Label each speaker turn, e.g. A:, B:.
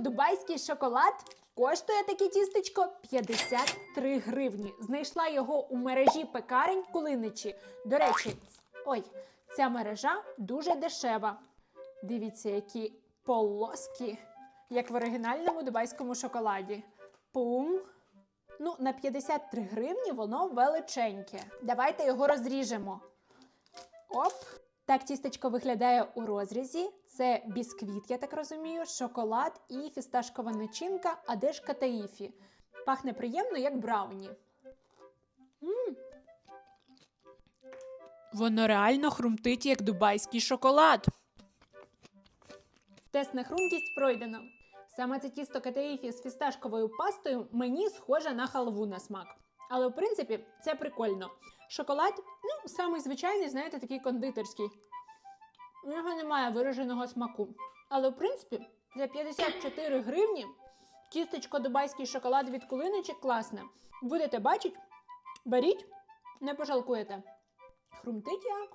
A: дубайський шоколад. Коштує таке тістечко 53 гривні. Знайшла його у мережі пекарень Кулиничі. До речі, ой, ця мережа дуже дешева. Дивіться, які полоски, як в оригінальному дубайському шоколаді. Пум. Ну, на 53 гривні воно величеньке. Давайте його розріжемо. Оп. Так тістечко виглядає у розрізі. Це бісквіт, я так розумію, шоколад і фісташкова начинка, а де ж катаїфі. Пахне приємно, як брауні. м Воно реально хрумтить, як дубайський шоколад. Тест на хрумкість пройдено. Саме це тісто катаїфі з фісташковою пастою мені схоже на халву на смак. Але в принципі це прикольно. Шоколад, ну, самий звичайний, знаєте, такий кондитерський. У нього немає вираженого смаку. Але в принципі, за 54 гривні тістечко дубайський шоколад від кулиничок класне. Будете бачити, беріть, не пожалкуєте. Хрумтить як.